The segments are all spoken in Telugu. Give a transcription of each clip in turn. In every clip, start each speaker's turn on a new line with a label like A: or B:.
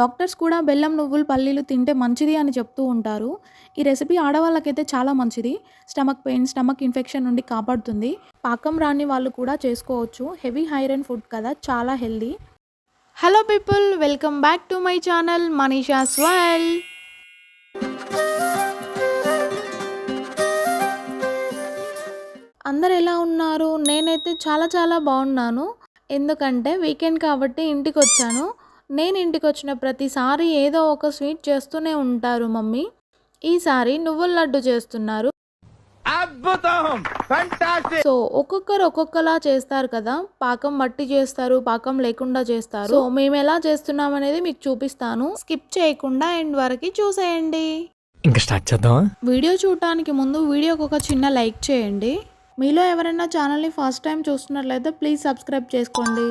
A: డాక్టర్స్ కూడా బెల్లం నువ్వులు పల్లీలు తింటే మంచిది అని చెప్తూ ఉంటారు. ఈ రెసిపీ ఆడవాళ్ళకైతే చాలా మంచిది. స్టమక్ పెయిన్ స్టమక్ ఇన్ఫెక్షన్ నుండి కాపాడుతుంది. పాకం రాని వాళ్ళు కూడా చేసుకోవచ్చు. హెవీ ఐరన్ ఫుడ్ కదా చాలా healthy. Hello people welcome back to my channel Manisha Swail. అందరు ఎలా ఉన్నారు? నేనైతే చాలా చాలా బాగున్నాను. ఎందుకంటే వీకెండ్ కాబట్టి ఇంటికి వచ్చాను నేను ఇంటికి వచ్చిన ప్రతిసారి ఏదో ఒక స్వీట్ చేస్తూనే ఉంటారు మమ్మీ. ఈసారి నువ్వుల లడ్డు చేస్తున్నారు. సో ఒక్కొక్కరు ఒక్కొక్కలా చేస్తారు కదా. పాకం మట్టి చేస్తారు పాకం లేకుండా చేస్తారు. సో మేము ఎలా చేస్తున్నాం అనేది మీకు చూపిస్తాను. స్కిప్ చేయకుండా ఎండ్ వరకు చూసేయండి.
B: ఇంకా స్టార్ట్ చేద్దామా?
A: వీడియో చూడటానికి ముందు వీడియోకి ఒక చిన్న లైక్ చేయండి. మీలో ఎవరైనా ఛానల్ని ఫస్ట్ టైం చూస్తున్నట్లయితే ప్లీజ్ సబ్స్క్రైబ్ చేసుకోండి.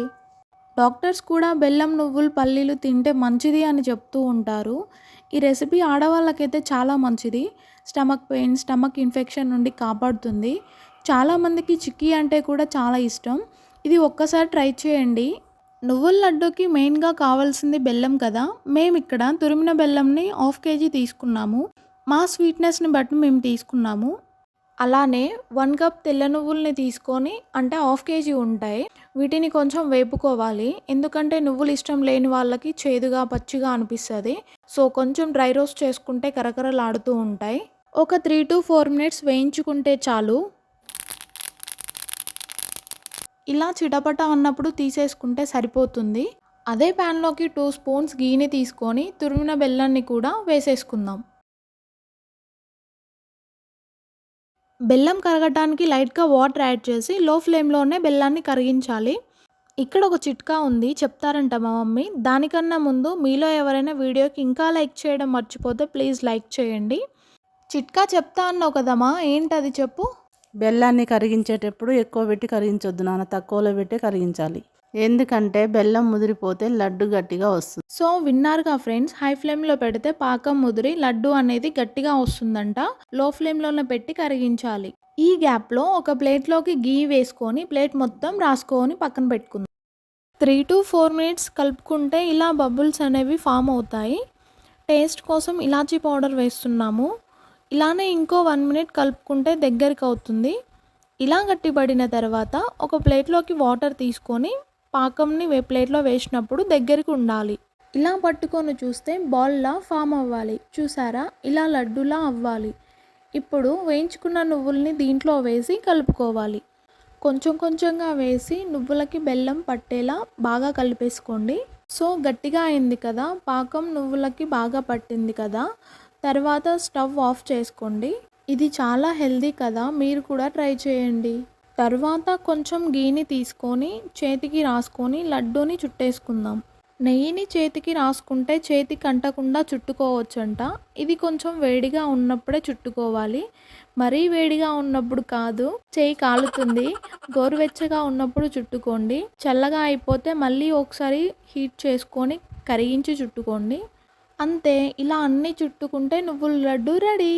A: డాక్టర్స్ కూడా బెల్లం నువ్వులు పల్లీలు తింటే మంచిది అని చెప్తూ ఉంటారు. ఈ రెసిపీ ఆడవాళ్ళకైతే చాలా మంచిది. స్టమక్ పెయిన్ స్టమక్ ఇన్ఫెక్షన్ నుండి కాపాడుతుంది. చాలామందికి చిక్కీ అంటే కూడా చాలా ఇష్టం. ఇది ఒక్కసారి ట్రై చేయండి. నువ్వుల లడ్డూకి మెయిన్గా కావాల్సింది బెల్లం కదా. మేము ఇక్కడ తురిమిన బెల్లంని హాఫ్ కేజీ తీసుకున్నాము. మా స్వీట్నెస్ని బట్టి మేము తీసుకున్నాము. అలానే వన్ కప్ తెల్ల నువ్వుల్ని తీసుకొని అంటే హాఫ్ కేజీ ఉంటాయి. వీటిని కొంచెం వేపుకోవాలి. ఎందుకంటే నువ్వులు ఇష్టం లేని వాళ్ళకి చేదుగా పచ్చిగా అనిపిస్తుంది. సో కొంచెం డ్రై రోస్ట్ చేసుకుంటే కరకరలాడుతూ ఉంటాయి. ఒక త్రీ టు ఫోర్ మినిట్స్ వేయించుకుంటే చాలు. ఇలా చిటపట అన్నప్పుడు తీసేసుకుంటే సరిపోతుంది. అదే ప్యాన్లోకి టూ స్పూన్స్ గీని తీసుకొని తురిమిన బెల్లాన్ని కూడా వేసేసుకుందాం. బెల్లం కరగటానికి లైట్గా వాటర్ యాడ్ చేసి లో ఫ్లేమ్లోనే బెల్లాన్ని కరిగించాలి. ఇక్కడ ఒక చిట్కా ఉంది చెప్తారంట మా మమ్మీ. దానికన్నా ముందు మీలో ఎవరైనా వీడియోకి ఇంకా లైక్ చేయడం మర్చిపోతే ప్లీజ్ లైక్ చేయండి. చిట్కా చెప్తా అన్నావు కదమ్మా ఏంటది చెప్పు?
C: బెల్లాన్ని కరిగించేటప్పుడు ఎక్కువ పెట్టి కరిగించొద్దు నాన్న తక్కువలో పెట్టి కరిగించాలి. ఎందుకంటే బెల్లం ముదిరిపోతే లడ్డు గట్టిగా వస్తుంది.
A: సో విన్నారుగా ఫ్రెండ్స్? హై ఫ్లేమ్లో పెడితే పాకం ముదిరి లడ్డు అనేది గట్టిగా వస్తుందంట. లో ఫ్లేమ్లోనే పెట్టి కరిగించాలి. ఈ గ్యాప్లో ఒక ప్లేట్లోకి గీ వేసుకొని ప్లేట్ మొత్తం రాసుకొని పక్కన పెట్టుకుందాం. త్రీ టు ఫోర్ మినిట్స్ కలుపుకుంటే ఇలా బబుల్స్ అనేవి ఫామ్ అవుతాయి. టేస్ట్ కోసం ఇలాచీ పౌడర్ వేస్తున్నాము. ఇలానే ఇంకో వన్ మినిట్ కలుపుకుంటే దగ్గరికి అవుతుంది. ఇలా గట్టిపడిన తర్వాత ఒక ప్లేట్లోకి వాటర్ తీసుకొని పాకంని వే ప్లేట్లో వేసినప్పుడు దగ్గరికి ఉండాలి. ఇలా పట్టుకొని చూస్తే బాల్లా ఫామ్ అవ్వాలి. చూసారా? ఇలా లడ్డులా అవ్వాలి. ఇప్పుడు వేయించుకున్న నువ్వుల్ని దీంట్లో వేసి కలుపుకోవాలి. కొంచెం కొంచెంగా వేసి నువ్వులకి బెల్లం పట్టేలా బాగా కలిపేసుకోండి. సో గట్టిగా అయింది కదా? పాకం నువ్వులకి బాగా పట్టింది కదా? తర్వాత స్టవ్ ఆఫ్ చేసుకోండి. ఇది చాలా హెల్దీ కదా? మీరు కూడా ట్రై చేయండి. తర్వాత కొంచెం గీని తీసుకొని చేతికి రాసుకొని లడ్డూని చుట్టేసుకుందాం. నెయ్యిని చేతికి రాసుకుంటే చేతికి అంటకుండా చుట్టుకోవచ్చంట. ఇది కొంచెం వేడిగా ఉన్నప్పుడే చుట్టుకోవాలి. మరీ వేడిగా ఉన్నప్పుడు కాదు చేయి కాలుతుంది. గోరువెచ్చగా ఉన్నప్పుడు చుట్టుకోండి. చల్లగా అయిపోతే మళ్ళీ ఒకసారి హీట్ చేసుకొని కరిగించి చుట్టుకోండి. అంతే ఇలా అన్నీ చుట్టుకుంటే నువ్వుల లడ్డు రెడీ.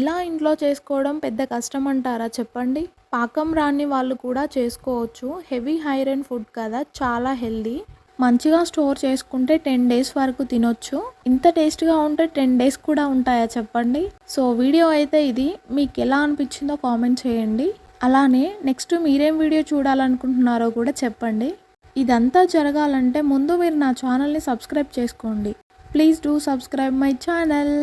A: ఇలా ఇంట్లో చేసుకోవడం పెద్ద కష్టం అంటారా చెప్పండి? పాకం రాని వాళ్ళు కూడా చేసుకోవచ్చు. హెవీ ఐరన్ ఫుడ్ కదా చాలా హెల్దీ. మంచిగా స్టోర్ చేసుకుంటే టెన్ డేస్ వరకు తినొచ్చు. ఇంత టేస్ట్గా ఉంటే టెన్ డేస్ కూడా ఉంటాయా చెప్పండి? సో వీడియో అయితే ఇది. మీకు ఎలా అనిపించిందో కామెంట్ చేయండి. అలానే నెక్స్ట్ మీరేం వీడియో చూడాలనుకుంటున్నారో కూడా చెప్పండి. ఇదంతా జరగాలంటే ముందు మీరు నా ఛానల్ని సబ్స్క్రైబ్ చేసుకోండి. Please do subscribe my channel.